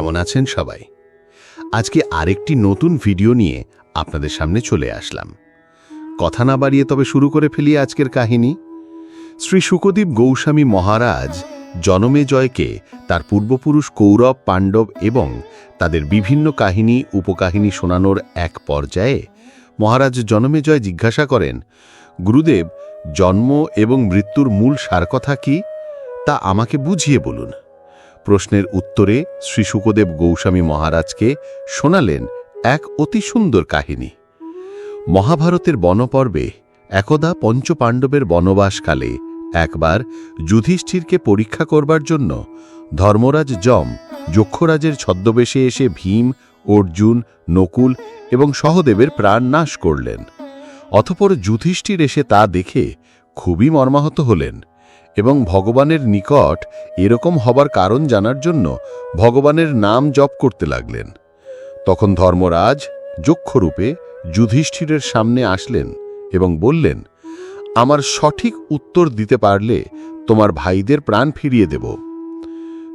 কেমন আছেন সবাই? আজকে আরেকটি নতুন ভিডিও নিয়ে আপনাদের সামনে চলে আসলাম। কথা না বাড়িয়ে তবে শুরু করে ফেলি আজকের কাহিনী। শ্রী সুকদীপ গৌস্বামী মহারাজ জনমেজয়কে তার পূর্বপুরুষ কৌরব, পাণ্ডব এবং তাদের বিভিন্ন কাহিনী, উপকাহিনী শোনানোর এক পর্যায়ে মহারাজ জনমেজয় জিজ্ঞাসা করেন, গুরুদেব, জন্ম এবং মৃত্যুর মূল সারকথা কি? তা আমাকে বুঝিয়ে বলুন। প্রশ্নের উত্তরে শ্রী সুকদেব গৌস্বামী মহারাজকে শোনালেন এক অতি সুন্দর কাহিনী। মহাভারতের বনপর্বে একদা পঞ্চপাণ্ডবের বনবাসকালে একবার যুধিষ্ঠিরকে পরীক্ষা করবার জন্য ধর্মরাজ যম যক্ষরাজের ছদ্মবেশে এসে ভীম, অর্জুন, নকুল এবং সহদেবের প্রাণ নাশ করলেন। অথপর যুধিষ্ঠির এসে তা দেখে খুবই মর্মাহত হলেন। এবং ভগবানের নিকট এরকম হবার কারণ জানার জন্য ভগবানের নাম জপ করতে লাগলেন। তখন ধর্মরাজ যক্ষরূপে যুধিষ্ঠিরের সামনে আসলেন এবং বললেন, আমার সঠিক উত্তর দিতে পারলে তোমার ভাইদের প্রাণ ফিরিয়ে দেব।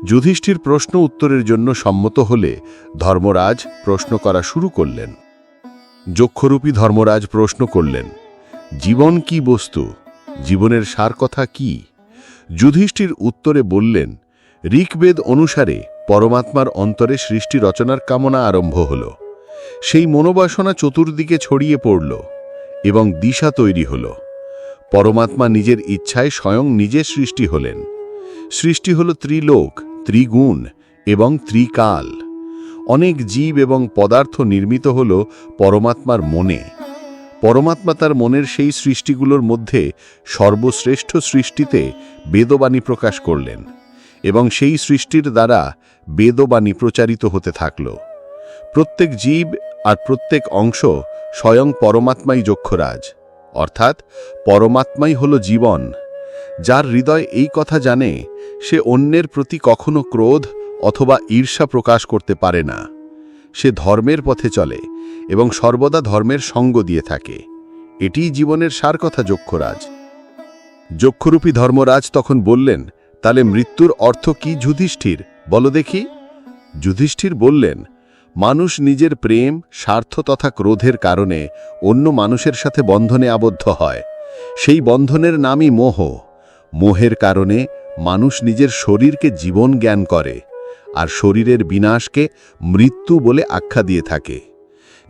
যুধিষ্ঠির প্রশ্ন উত্তরের জন্য সম্মত হলে ধর্মরাজ প্রশ্ন করা শুরু করলেন। যক্ষরূপী ধর্মরাজ প্রশ্ন করলেন, জীবন কি বস্তু? জীবনের সার কথা কি? যুধিষ্ঠির উত্তরে বললেন, ঋগ্বেদ অনুসারে পরমাত্মার অন্তরে সৃষ্টি রচনার কামনা আরম্ভ হল। সেই মনোবাসনা চতুর্দিকে ছড়িয়ে পড়ল এবং দিশা তৈরি হল। পরমাত্মা নিজের ইচ্ছায় স্বয়ং নিজে সৃষ্টি হলেন। সৃষ্টি হল ত্রিলোক, ত্রিগুণ এবং ত্রিকাল। অনেক জীব এবং পদার্থ নির্মিত হল পরমাত্মার মনে। পরমাত্মা তার মনের সেই সৃষ্টিগুলোর মধ্যে সর্বশ্রেষ্ঠ সৃষ্টিতে বেদবাণী প্রকাশ করলেন এবং সেই সৃষ্টির দ্বারা বেদবাণী প্রচারিত হতে থাকল। প্রত্যেক জীব আর প্রত্যেক অংশ স্বয়ং পরমাত্মাই যক্ষরাজ, অর্থাৎ পরমাত্মাই হল জীবন, যার হৃদয় এই কথা জানে, সে অন্যের প্রতি কখনো ক্রোধ অথবা ঈর্ষা প্রকাশ করতে পারে না। সে ধর্মের পথে চলে এবং সর্বদা ধর্মের সঙ্গ দিয়ে থাকে। এটিই জীবনের সার কথা যক্ষরাজ। যক্ষরূপী ধর্মরাজ তখন বললেন তাহলে মৃত্যুর অর্থ কি যুধিষ্ঠির? বলো দেখি। যুধিষ্ঠির বললেন, মানুষ নিজের প্রেম, স্বার্থ তথা ক্রোধের কারণে অন্য মানুষের সাথে বন্ধনে আবদ্ধ হয়। সেই বন্ধনের নামই মোহ। মোহের কারণে মানুষ নিজের শরীরকে জীবন জ্ঞান করে। আর শরীরের বিনাশকে মৃত্যু বলে আখ্যা দিয়ে থাকে।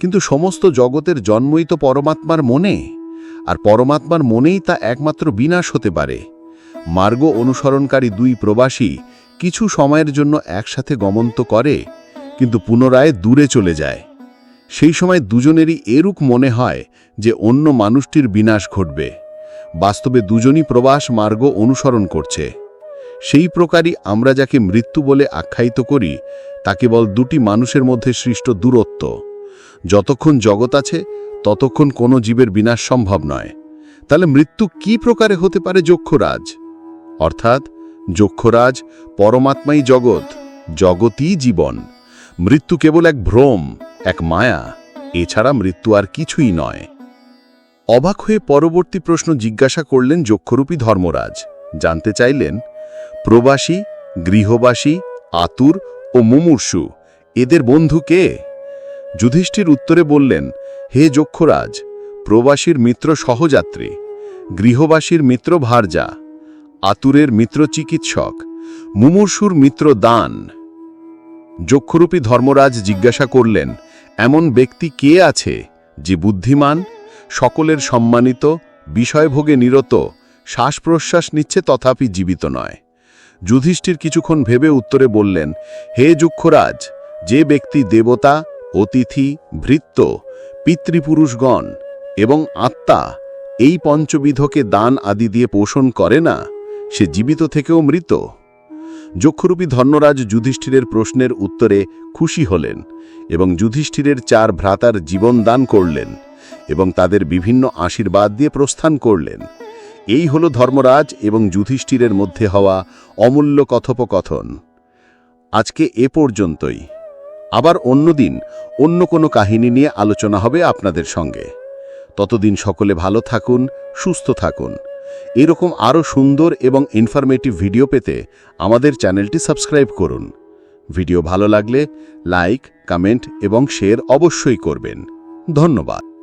কিন্তু সমস্ত জগতের জন্মই তো পরমাত্মার মনে, আর পরমাত্মার মনেই তা একমাত্র বিনাশ হতে পারে। মার্গ অনুসরণকারী দুই প্রবাসী কিছু সময়ের জন্য একসাথে গমন্ত করে, কিন্তু পুনরায় দূরে চলে যায়। সেই সময় দুজনেরই এরূপ মনে হয় যে অন্য মানুষটির বিনাশ ঘটবে। বাস্তবে দুজনই প্রবাস মার্গ অনুসরণ করছে। সেই প্রকারই আমরা যাকে মৃত্যু বলে আখ্যায়িত করি, তা কেবল দুটি মানুষের মধ্যে সৃষ্ট দূরত্ব। যতক্ষণ জগৎ আছে, ততক্ষণ কোনো জীবের বিনাশ সম্ভব নয়। তাহলে মৃত্যু কি প্রকারে হতে পারে যক্ষরাজ? অর্থাৎ, যক্ষরাজ পরমাত্মাই জগৎ জগতই জীবন। মৃত্যু কেবল এক ভ্রম, এক মায়া, এছাড়া মৃত্যু আর কিছুই নয়। অবাক হয়ে পরবর্তী প্রশ্ন জিজ্ঞাসা করলেন যক্ষরূপী ধর্মরাজ। জানতে চাইলেন প্রবাসী, গৃহবাসী, আতুর ও মুমূর্ষু, এদের বন্ধু কে? যুধিষ্ঠির উত্তরে বললেন, হে যক্ষরাজ, প্রবাসীর মিত্র সহযাত্রী, গৃহবাসীর মিত্র ভারজা আতুরের মিত্র চিকিৎসক, মুমূর্ষুর মিত্র দান। যক্ষরূপী ধর্মরাজ জিজ্ঞাসা করলেন, এমন ব্যক্তি কে আছে যে বুদ্ধিমান, সকলের সম্মানিত, বিষয়ভোগে নিরত শ্বাস প্রশ্বাস নিচ্ছে তথাপি জীবিত নয়? যুধিষ্ঠির কিছুক্ষণ ভেবে উত্তরে বললেন, হে যুক্ষরাজ, যে ব্যক্তি দেবতা, অতিথি, ভৃত্য, পিতৃপুরুষগণ এবং আত্মা এই পঞ্চবিধকে দান আদি দিয়ে পোষণ করে না, সে জীবিত থেকেও মৃত? যক্ষরূপী ধন্যরাজ যুধিষ্ঠিরের প্রশ্নের উত্তরে খুশি হলেন এবং যুধিষ্ঠিরের চার ভ্রাতার জীবন দান করলেন এবং তাদের বিভিন্ন আশীর্বাদ দিয়ে প্রস্থান করলেন। এই হল ধর্মরাজ এবং যুধিষ্ঠিরের মধ্যে হওয়া অমূল্য কথোপকথন। আজকে এ পর্যন্তই। আবার অন্যদিন অন্য কোনো কাহিনী নিয়ে আলোচনা হবে আপনাদের সঙ্গে। ততদিন সকলে ভালো থাকুন, সুস্থ থাকুন। এরকম আরও সুন্দর এবং ইনফরমেটিভ ভিডিও পেতে আমাদের চ্যানেলটি সাবস্ক্রাইব করুন। ভিডিও ভালো লাগলে লাইক কমেন্ট এবং শেয়ার অবশ্যই করবেন। ধন্যবাদ।